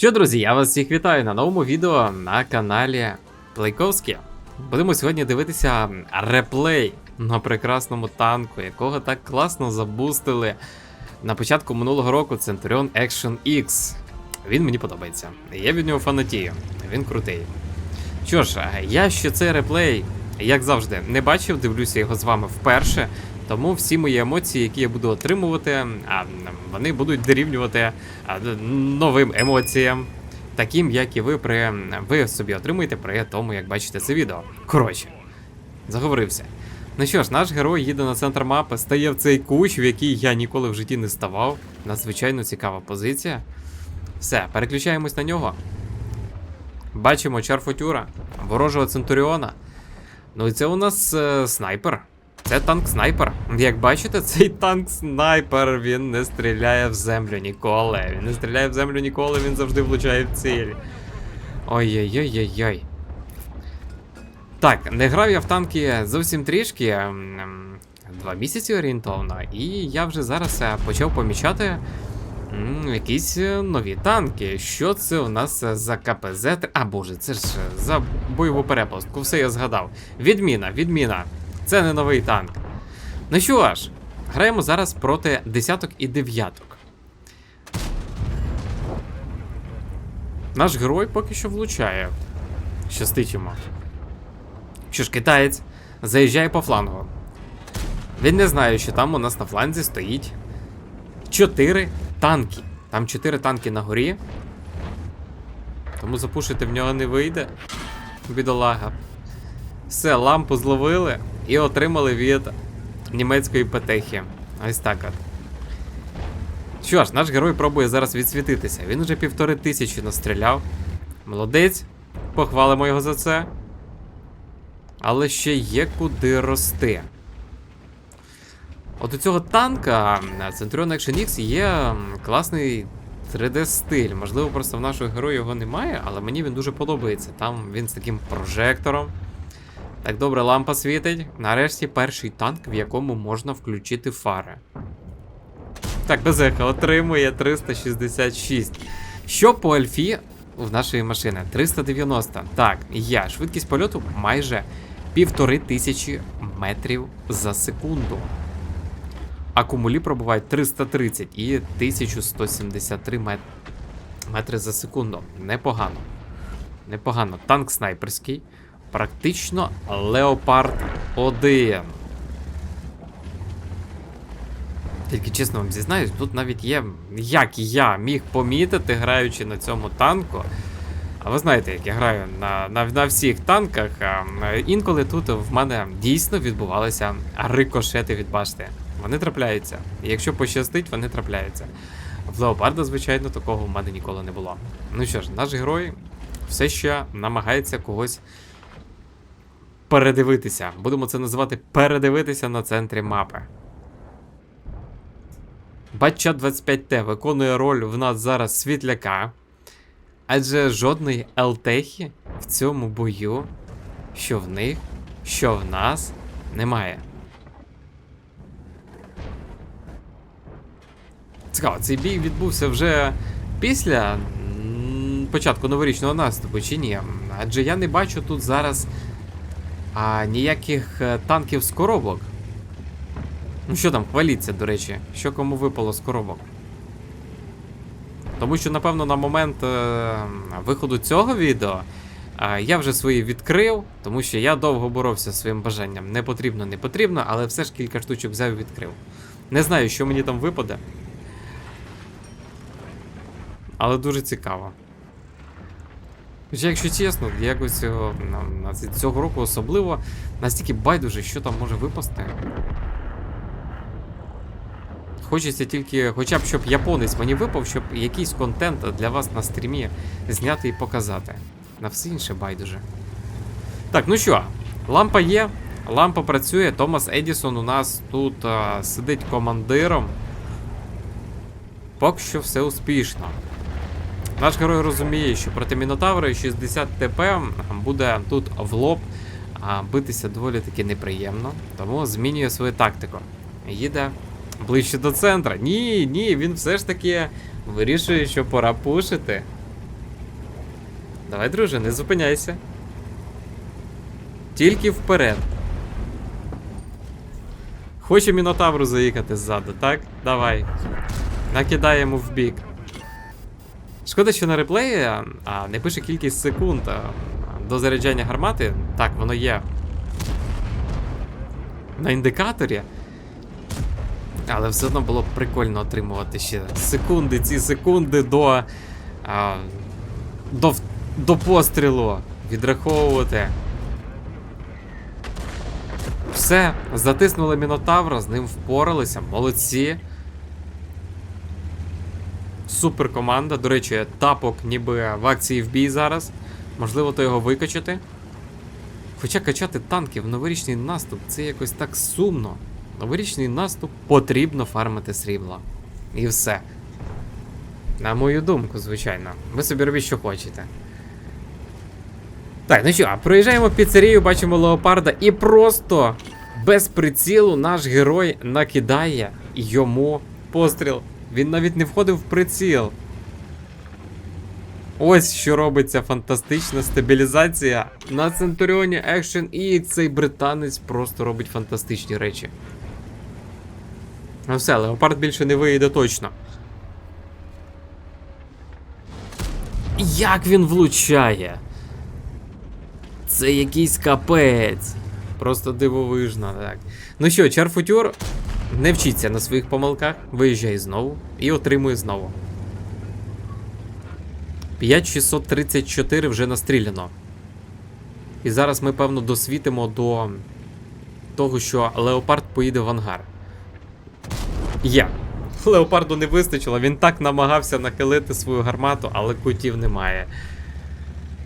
Що, друзі, я вас всіх вітаю на новому відео на каналі Плейковські. Будемо сьогодні дивитися реплей на прекрасному танку, якого так класно забустили на початку минулого року Centurion Action X. Він мені подобається. Я від нього фанатію. Він крутий. Що ж, я ще цей реплей, як завжди, не бачив, дивлюся його з вами вперше. Тому всі мої емоції, які я буду отримувати, а, вони будуть дорівнювати новим емоціям, таким, як і ви при ви собі отримуєте при тому, як бачите це відео. Коротше, заговорився. Ну що ж, наш герой їде на центр мапи, стає в цей кущ, в який я ніколи в житті не ставав. Надзвичайно цікава позиція. Все, переключаємось на нього. Бачимо чарфутюра, ворожого центуріона. Ну і це у нас е, снайпер. Це танк снайпер. Як бачите, цей танк снайпер, він не стріляє в землю ніколи. Він не стріляє в землю ніколи, він завжди влучає в ціль. Ой-ой-ой-ой-ой. Так, не грав я в танки зовсім трішки. ем, ем, Два місяці орієнтовно, і я вже зараз е, почав помічати якісь е, нові танки. Що це у нас е, за КПЗ? А боже, це ж за бойову перепустку, все я згадав. Відміна, відміна. Це не новий танк. Ну що ж, граємо зараз проти десяток і дев'яток. Наш герой поки що влучає. Щастить йому. Що ж, китаєць заїжджає по флангу. Він не знає, що там у нас на фланзі стоїть 4 танки. Там 4 танки на горі. Тому запушити в нього не вийде. Бідолага. Все, лампу зловили і отримали від німецької петехи. Ось так от. Що ж, наш герой пробує зараз відсвітитися. Він вже півтори тисячі настріляв. Молодець. Похвалимо його за це. Але ще є куди рости. От у цього танка на Centurion Action X є класний 3D-стиль. Можливо, просто в нашого героя його немає, але мені він дуже подобається. Там він з таким прожектором. Так добре, лампа світить. Нарешті перший танк, в якому можна включити фари. Так, безеха отримує 366. Що по альфі в нашої машини? 390. Так, я. Швидкість польоту майже півтори тисячі метрів за секунду. Акумулі пробувають 330 і 1173 мет... метри за секунду. Непогано. Непогано. Танк снайперський. Практично Леопард 1. Тільки чесно вам зізнаюсь, тут навіть є, як я міг помітити, граючи на цьому танку. А ви знаєте, як я граю на на, на всіх танках. А, інколи тут в мене дійсно відбувалися рикошети від башти. Вони трапляються. І якщо пощастить, вони трапляються. В Леопарда, звичайно, такого в мене ніколи не було. Ну що ж, наш герой все ще намагається когось передивитися. Будемо це називати передивитися на центрі мапи. Батча 25Т виконує роль в нас зараз світляка. Адже жодної ЛТХи в цьому бою, що в них, що в нас, немає. Цікаво, цей бій відбувся вже після початку новорічного наступу, чи ні? Адже я не бачу тут зараз а, ніяких е, танків з коробок. Ну що там, хваліться, до речі, що кому випало з коробок. Тому що, напевно, на момент е, виходу цього відео е, я вже свої відкрив, тому що я довго боровся зі своїм бажанням. Не потрібно, не потрібно, але все ж кілька штучок взяв і відкрив. Не знаю, що мені там випаде. Але дуже цікаво. Хоча, якщо чесно, якось цього, цього року особливо настільки байдуже, що там може випасти. Хочеться тільки, хоча б щоб японець мені випав, щоб якийсь контент для вас на стрімі зняти і показати. На все інше байдуже. Так, ну що, лампа є, лампа працює. Томас Едісон у нас тут а, сидить командиром. Поки що все успішно. Наш герой розуміє, що проти Мінотавра 60 ТП буде тут в лоб битися доволі таки неприємно, тому змінює свою тактику. Їде ближче до центра. Ні, ні, він все ж таки вирішує, що пора пушити. Давай, друже, не зупиняйся. Тільки вперед. Хоче Мінотавру заїхати ззаду, так? Давай. Накидаємо в бік. Шкода, що на реплеї а, не пише кількість секунд до заряджання гармати. Так, воно є. На індикаторі. Але все одно було б прикольно отримувати ще секунди, ці секунди до. А, до, до пострілу. Відраховувати. Все, затиснули Мінотавра, з ним впоралися, молодці. Супер команда. До речі, тапок ніби в акції в бій зараз. Можливо, то його викачати. Хоча качати танки в новорічний наступ це якось так сумно. Новорічний наступ потрібно фармити срібла. І все. На мою думку, звичайно. Ви собі робіть, що хочете. Так, ну що, проїжджаємо піцерію, бачимо леопарда, і просто без прицілу наш герой накидає йому постріл. Він навіть не входив в приціл. Ось що робиться фантастична стабілізація на Центуріоні Action, і цей британець просто робить фантастичні речі. Ну все, леопард більше не виїде точно. Як він влучає? Це якийсь капець. Просто дивовижно, так. Ну що, Чарфутюр не вчиться на своїх помилках, виїжджає знову і отримує знову. 5634 вже настріляно. І зараз ми, певно, досвітимо до того, що Леопард поїде в ангар. Є. Леопарду не вистачило, він так намагався нахилити свою гармату, але кутів немає.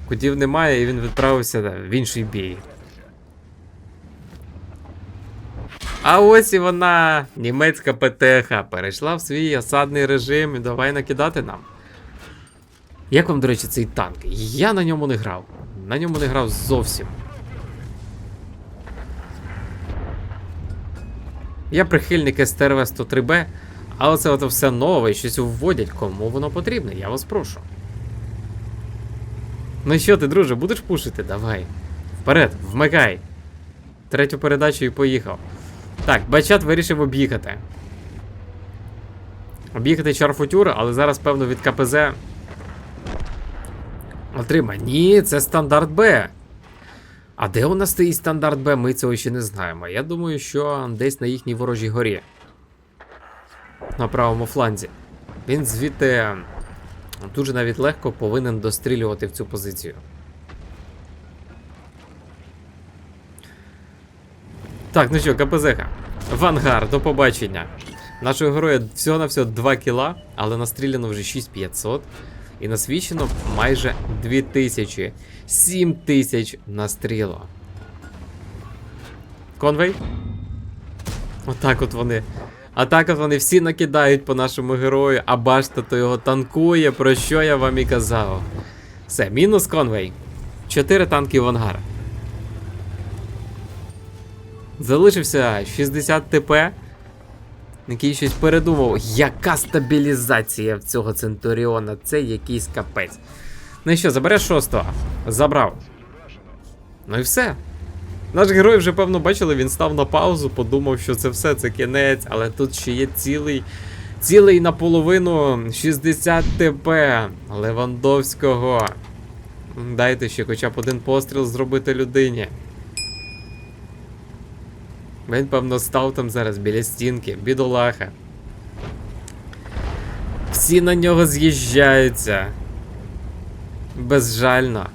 Кутів немає, і він відправився в інший бій. А ось і вона, німецька ПТХ, перейшла в свій осадний режим і давай накидати нам. Як вам, до речі, цей танк? Я на ньому не грав. На ньому не грав зовсім. Я прихильник СТРВ 103Б, але це ото все нове і щось вводять. Кому воно потрібне? Я вас прошу. Ну що ти, друже, будеш пушити? Давай. Вперед, вмикай. Третю передачу і поїхав. Так, Бачат вирішив об'їхати. Об'їхати Чарфутюр, але зараз, певно, від КПЗ. Отримай. Ні, це стандарт Б. А де у нас стоїть стандарт Б, ми цього ще не знаємо. Я думаю, що десь на їхній ворожій горі. На правому фланзі. Він звідти дуже навіть легко повинен дострілювати в цю позицію. Так, ну що, КПЗХ. В ангар, до побачення. Нашого героя всього на всього 2 кіла, але настріляно вже 6500. І насвічено майже 2000. 7000 настріло. Конвей? Отак от вони. А так от вони всі накидають по нашому герою, а башта то його танкує, про що я вам і казав. Все, мінус конвей. 4 танки в ангар. Залишився 60 ТП. Який щось передумав. Яка стабілізація в цього Центуріона? Це якийсь капець. Ну і що, забереш шостого? Забрав. Ну і все. Наш герой вже, певно, бачили, він став на паузу, подумав, що це все, це кінець, але тут ще є цілий. Цілий наполовину 60 ТП Левандовського. Дайте ще хоча б один постріл зробити людині. Він, певно, став там зараз біля стінки, бідолаха. Всі на нього з'їжджаються. Безжально.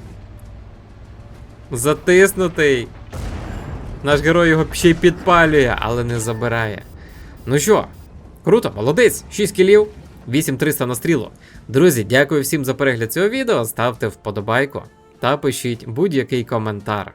Затиснутий. Наш герой його ще й підпалює, але не забирає. Ну що, круто, молодець, 6 кілів, 8300 на стрілу. Друзі, дякую всім за перегляд цього відео. Ставте вподобайку та пишіть будь-який коментар.